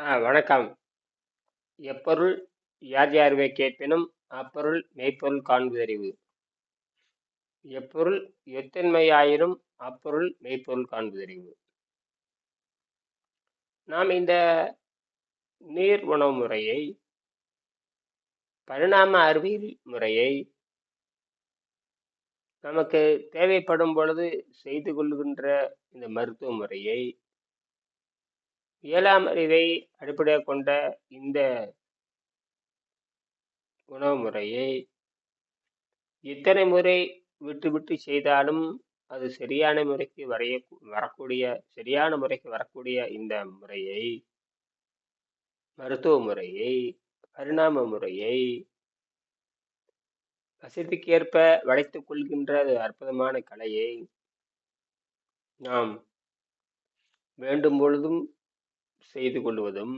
ஆ வணக்கம். எப்பொருள் யார் யார்வே கேட்பினும் அப்பொருள் மெய்ப்பொருள் காண்புதறிவு எப்பொருள் எத்தன்மையாயினும் அப்பொருள் மெய்ப்பொருள் காண்பதறிவு. நாம் இந்த நீர் உணவு முறையை பரிணாம அறிவியல் முறையை நமக்கு தேவைப்படும் பொழுது செய்து கொள்கின்ற இந்த மருத்துவ முறையை ஏழாம் அறிவை அடிப்படையாக கொண்ட இந்த உணவு முறையை எத்தனை முறை விட்டு விட்டு செய்தாலும் அது சரியான முறைக்கு வரைய வரக்கூடிய சரியான முறைக்கு வரக்கூடிய இந்த முறையை மருத்துவ முறையை பரிணாம முறையை வசதிக்கேற்ப வளைத்துக் கொள்கின்ற அற்புதமான கலையை நாம் வேண்டும் பொழுதும் செய்து கொள்வதும்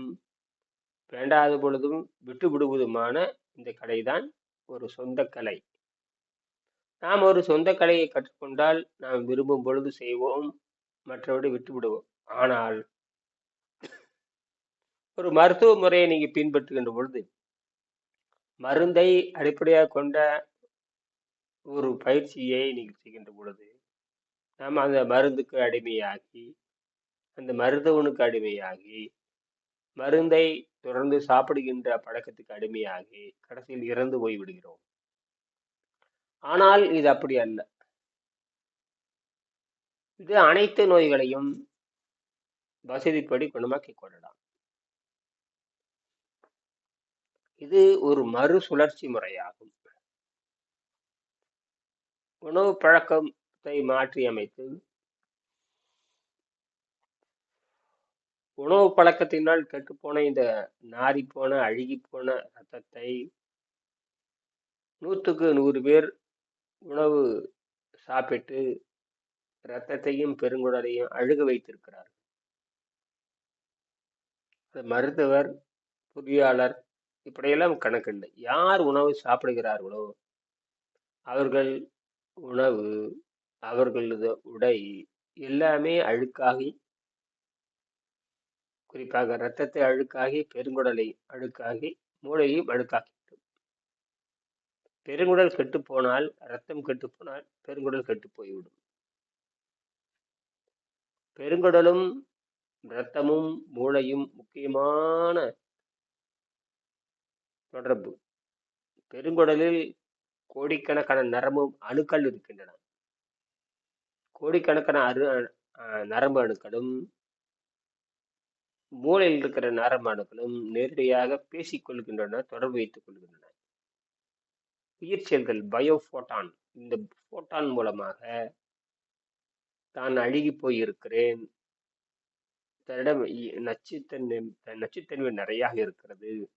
வேண்டாத பொழுதும் விட்டு விடுவதுமான இந்த கலைதான் ஒரு சொந்த கலை. நாம் ஒரு சொந்த கலையை கற்றுக்கொண்டால் நாம் விரும்பும் பொழுது செய்வோம் மற்றபடி விட்டு விடுவோம். ஆனால் ஒரு மருத்துவ முறையை நீங்க பின்பற்றுகின்ற பொழுது மருந்தை அடிப்படையாக கொண்ட ஒரு பயிற்சியை நீங்கள் செய்கின்ற பொழுது நாம் அந்த மருந்துக்கு அடிமையாகி அந்த மருதவனுக்கு அடிமையாகி மருந்தை தொடர்ந்து சாப்பிடுகின்ற பழக்கத்துக்கு அடிமையாகி கடைசியில் இறந்து போய் விடுகிறோம். ஆனால் இது அப்படி அல்ல. இது அனைத்து நோய்களையும் வசதிப்படி குணமாக்கிக் கொள்ளலாம். இது ஒரு மறு சுழற்சி முறையாகும். உணவு பழக்கத்தை மாற்றி அமைத்து உணவு பழக்கத்தினால் கெட்டுப்போன இந்த நாரி போன அழுகி போன ரத்தத்தை நூற்றுக்கு நூறு பேர் உணவு சாப்பிட்டு இரத்தத்தையும் பெருங்குடலையும் அழுக வைத்திருக்கிறார் மருத்துவர் பொறியாளர் இப்படியெல்லாம் கணக்கில்லை. யார் உணவு சாப்பிடுகிறார்களோ அவர்கள் உணவு அவர்களது உடை எல்லாமே அழுக்காகி குறிப்பாக இரத்தத்தை அழுக்காகி பெருங்குடலை அழுக்காகி மூளையையும் அழுக்காகிவிடும் பெருங்குடல் கெட்டு போனால் ரத்தம் கெட்டு போனால் பெருங்குடல் கெட்டு போய்விடும். பெருங்குடலும் இரத்தமும் மூளையும் முக்கியமான தொடர்பு. பெருங்குடலில் கோடிக்கணக்கான நரம்பும் அணுக்கள் இருக்கின்றன. கோடிக்கணக்கான அரு நரம்பு அணுக்களும் மூளையில் இருக்கிற நரம்பு நேரடியாக பேசிக்கொள்கின்றன தொடர்பு வைத்துக் கொள்கின்றன. உயிர் செயல்கள் பயோபோட்டான் இந்த ஃபோட்டான் மூலமாக தான் அழுகி போயிருக்கிறேன். தன்னிடம் நச்சுத்தன்மை நச்சுத்தன்மை நிறையாக இருக்கிறது.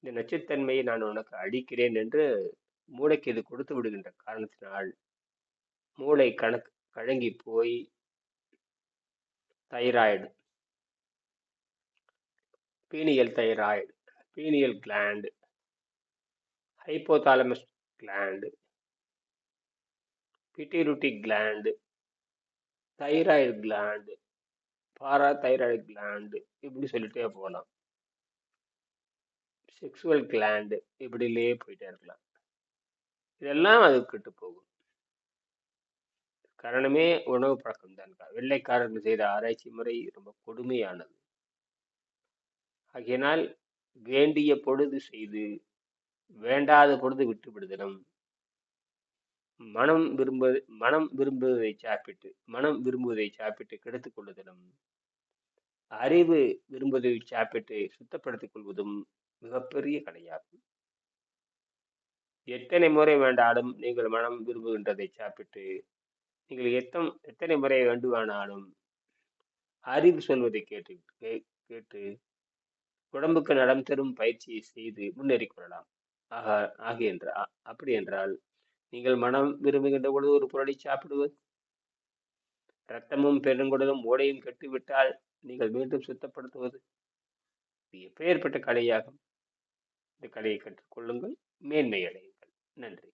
இந்த நச்சுத்தன்மையை நான் உனக்கு அழிக்கிறேன் என்று மூளைக்கு இது கொடுத்து விடுகின்ற காரணத்தினால் மூளை கணக்கு கழங்கி போய் thyroid pineal thyroid pineal gland hypothalamus gland pituitary gland thyroid gland parathyroid gland இப்படி சொல்லிட்டே போகலாம் செக்ஸுவல் கிளாண்டு இப்படிலே போயிட்டே இருக்கலாம். இதெல்லாம் அது கெட்டு போகும். காரணமே உணவு பழக்கம் தான் வெள்ளைக்காரர்கள் செய்த ஆராய்ச்சி முறை ரொம்ப கொடுமையானது. ஆகையினால் வேண்டிய பொழுது செய்து வேண்டாத பொழுது விட்டு விடுதலும். மனம் விரும்புவது மனம் விரும்புவதை சாப்பிட்டு மனம் விரும்புவதை சாப்பிட்டு கெடுத்துக் கொள்ளுதலும். அறிவு விரும்புவதை சாப்பிட்டு சுத்தப்படுத்திக் கொள்வதும் மிகப்பெரிய கலையாகும். எத்தனை முறை வேண்டாலும் நீங்கள் மனம் விரும்புகின்றதை சாப்பிட்டு நீங்கள் எத்தம் எத்தனை முறை வேண்டுமானாலும் அறிவு சொல்வதை கேட்டு கேட்டு உடம்புக்கு நடம் தரும் பயிற்சியை செய்து முன்னேறி கொள்ளலாம். ஆக என்றால் அப்படி என்றால் நீங்கள் மனம் விரும்புகின்ற பொழுது ஒரு புரளி சாப்பிடுவது இரத்தமும் பெருங்குடலும் ஓடையும் கெட்டுவிட்டால் நீங்கள் மீண்டும் சுத்தப்படுத்துவது எப்பேற்பட்ட கலையாகும். இந்த கலையை கற்றுக்கொள்ளுங்கள் மேன்மை அடையுங்கள் நன்றி.